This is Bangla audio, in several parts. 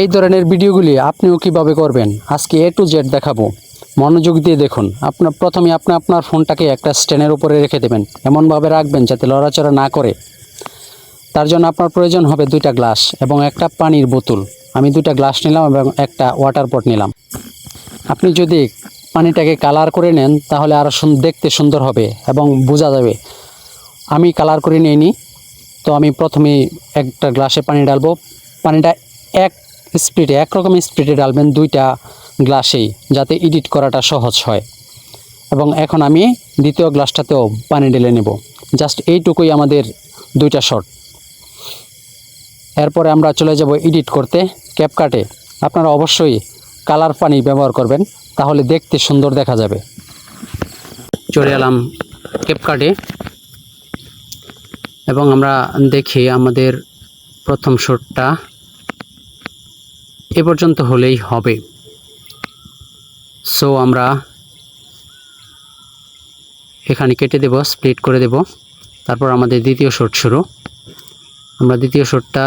এই ধরনের ভিডিওগুলি আপনিও কীভাবে করবেন? আজকে এ টু জেড দেখাবো। মনোযোগ দিয়ে দেখুন। আপনার প্রথমে আপনি আপনার ফোনটাকে একটা স্ট্যান্ডের উপরে রেখে দেবেন। এমনভাবে রাখবেন যাতে লড়াচড়া না করে। তার জন্য আপনার প্রয়োজন হবে দুইটা গ্লাস এবং একটা পানির বোতল। আমি দুইটা গ্লাস নিলাম এবং একটা ওয়াটার পট নিলাম। আপনি যদি পানিটাকে কালার করে নেন, তাহলে আরও দেখতে সুন্দর হবে এবং বোঝা যাবে। আমি কালার করে নিইনি। তো আমি প্রথমে একটা গ্লাসে পানি ডালবো পানিটা এক স্পিডে একরকম স্পিডে ডালবেন দুইটা গ্লাসেই, যাতে এডিট করাটা সহজ হয়। এবং এখন আমি দ্বিতীয় গ্লাসটাতেও পানি ঢেলে নেব। জাস্ট এইটুকুই আমাদের দুইটা শট। এরপরে আমরা চলে যাব এডিট করতে ক্যাপকাটে আপনারা অবশ্যই কালার পানি ব্যবহার করবেন, তাহলে দেখতে সুন্দর দেখা যাবে। চলে এলাম ক্যাপকাটে এবং আমরা দেখি আমাদের প্রথম শটটা এ পর্যন্ত হলেই হবে। সো আমরা এখানে কেটে দেব স্প্লিট করে দেব। তারপর আমাদের দ্বিতীয় শট শুরু। আমরা দ্বিতীয় শটটা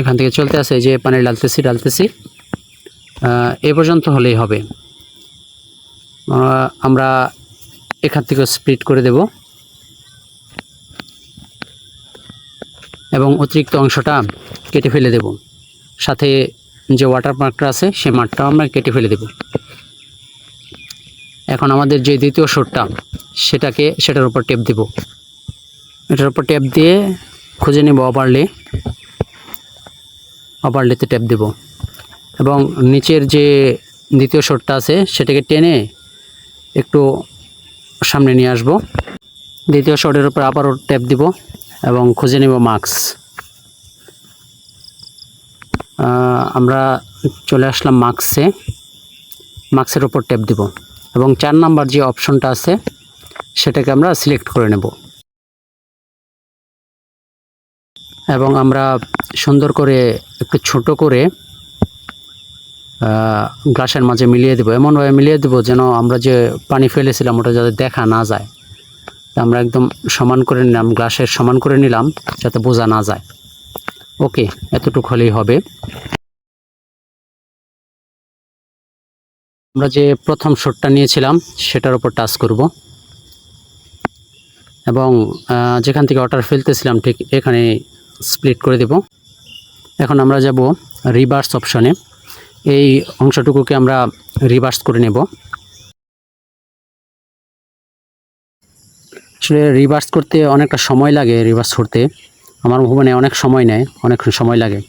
এখান থেকে চলতে আসে যে পানি ডালতেছি ডালতেছি এ পর্যন্ত হলেই হবে। আমরা এখান থেকে স্প্লিট করে দেব। এবং অতিরিক্ত অংশটা কেটে ফেলে দেব। সাথে যে ওয়াটার মার্কটা আছে সেই মাঠটাও আমরা কেটে ফেলে দেব। এখন আমাদের যে দ্বিতীয় শটটা সেটাকে, সেটার উপর টেপ দেব। এটার উপর টেপ দিয়ে খুঁজে নেব ওভারলে ওভারলেতে টেপ দেব। এবং নিচের যে দ্বিতীয় শটটা আছে, সেটাকে টেনে একটু সামনে নিয়ে আসব। দ্বিতীয় শটের উপর আবারও ট্যাপ দিব। এবং খুঁজে নেব মাস্ক আমরা চলে আসলাম মাস্কে মাস্কের উপর ট্যাপ দিব এবং চার নাম্বার যে অপশনটা আছে, সেটাকে আমরা সিলেক্ট করে নেব। এবং আমরা সুন্দর করে একটু ছোট করে গ্লাসের মাঝে মিলিয়ে দেবো। এমনভাবে মিলিয়ে দেবো যেন আমরা যে পানি ফেলেছিলাম, ওটা যাতে দেখা না যায়। আমরা একদম সমান করে নিলাম, গ্লাসের সমান করে নিলাম, যাতে বোঝা না যায়। ওকে এতটুকু হলেই হবে। আমরা যে প্রথম শটটা নিয়েছিলাম, সেটার উপর টাচ করব। এবং যেখান থেকে ওয়াটার ফেলতেছিলাম, ঠিক এখানে স্প্লিট করে দেব। এখন আমরা যাব রিভার্স অপশনে। এই অংশটুকুকে আমরা রিভার্স করে নেব। আসলে রিভার্স করতে অনেকটা সময় লাগে রিভার্স করতে। আমার মানে অনেক সময় নেয়, অনেক সময় লাগে।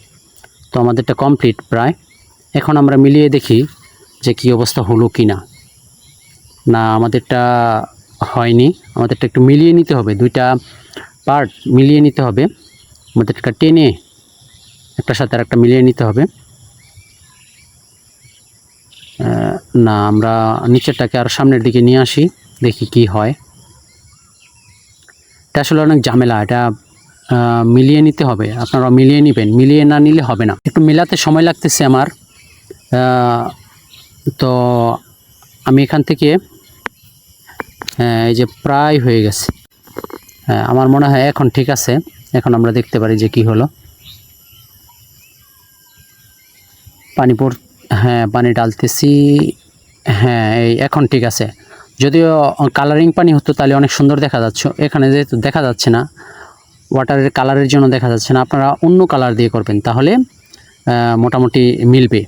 তো আমাদেরটা কমপ্লিট প্রায়। এখন আমরা মিলিয়ে দেখি যে কি অবস্থা হলো কি না না আমাদেরটা হয়নি। আমাদেরটা একটু মিলিয়ে নিতে হবে। দুইটা পার্ট মিলিয়ে নিতে হবে। আমাদেরটা টেনে একটার সাথে আর একটা মিলিয়ে নিতে হবে। না, আমরা নিচেরটাকে আর সামনের দিকে নিয়ে আসি, দেখি কি হয়। এটা আসলে অনেক ঝামেলা, এটা মিলিয়ে নিতে হবে। আপনারা মিলিয়ে নেবেন, মিলিয়ে না নিলে হবে না। একটু মেলাতে সময় লাগতেছে আমার। তো আমি এখান থেকে এই যে প্রায় হয়ে গেছে। আমার মনে হয় এখন ঠিক আছে। এখন আমরা দেখতে পারি যে কি হলো। পানি পর হ্যাঁ পানি ডালতেছি হ্যাঁ এই এখন ঠিক আছে। যদিও কালারিং পানি হতো, তাহলে অনেক সুন্দর দেখা যাচ্ছে। এখানে যেহেতু দেখা যাচ্ছে না ওয়াটারের কালারের জন্য দেখা যাচ্ছে না। আপনারা অন্য কালার দিয়ে করবেন, তাহলে মোটামুটি মিলবে।